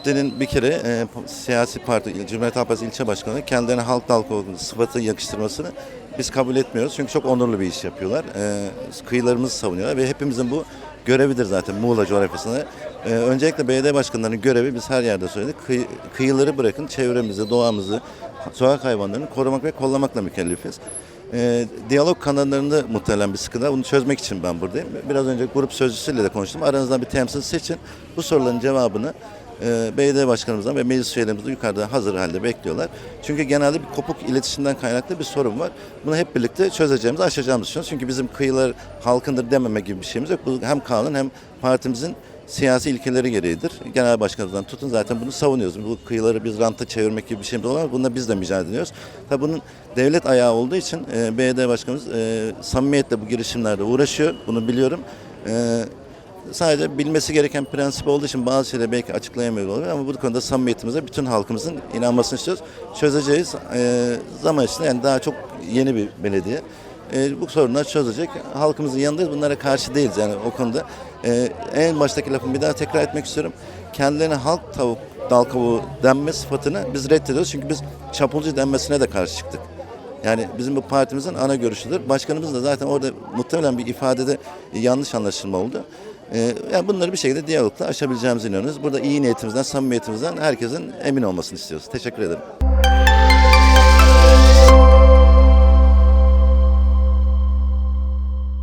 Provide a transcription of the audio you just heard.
kitlenin bir kere e, siyasi parti, Cumhuriyet Halk Partisi ilçe başkanı kendilerine halk halk olduğunu sıfatı yakıştırmasını biz kabul etmiyoruz. Çünkü çok onurlu bir iş yapıyorlar. E, kıyılarımızı savunuyorlar ve hepimizin bu görevidir zaten Muğla coğrafyasında. E, öncelikle belediye başkanlarının görevi biz her yerde söyledik. Kıy- kıyıları bırakın çevremizi, doğamızı, sokak hayvanlarını korumak ve kollamakla mükellefiz. E, diyalog kanallarında muhtemelen bir sıkıntı var. Bunu çözmek için ben buradayım. Biraz önce grup sözcüsüyle de konuştum. Aranızdan bir temsil seçin. Bu soruların cevabını e, belediye başkanımızdan ve meclis üyelerimiz de yukarıda hazır halde bekliyorlar. Çünkü genelde bir kopuk iletişimden kaynaklı bir sorun var. Bunu hep birlikte çözeceğimizi, aşacağımızı düşünüyoruz. Çünkü bizim kıyılar halkındır dememe gibi bir şeyimiz yok. Bu hem kanun hem partimizin siyasi ilkeleri gereğidir. Genel başkanımızdan tutun zaten bunu savunuyoruz. Bu kıyıları biz ranta çevirmek gibi bir şeyimiz olamaz. Bununla biz de mücadele ediyoruz. Tabii bunun devlet ayağı olduğu için e, belediye başkanımız e, samimiyetle bu girişimlerde uğraşıyor. Bunu biliyorum. E, sadece bilmesi gereken prensip olduğu için bazı şeyleri belki açıklayamıyor olabilir ama bu konuda samimiyetimize bütün halkımızın inanmasını istiyoruz. Çözeceğiz. E, zaman içinde yani daha çok yeni bir belediye. E, bu sorunlar çözecek. Halkımızın yanındayız. Bunlara karşı değiliz yani o konuda. E, en baştaki lafımı bir daha tekrar etmek istiyorum. Kendilerine halk tavuk, dal kavuğu denme sıfatını biz reddediyoruz. Çünkü biz çapulcu denmesine de karşı çıktık. Yani bizim bu partimizin ana görüşüdür. Başkanımız da zaten orada muhtemelen bir ifadede yanlış anlaşılma oldu. Ee, yani bunları bir şekilde diyalogla aşabileceğimize inanıyoruz. Burada iyi niyetimizden, samimiyetimizden herkesin emin olmasını istiyoruz. Teşekkür ederim.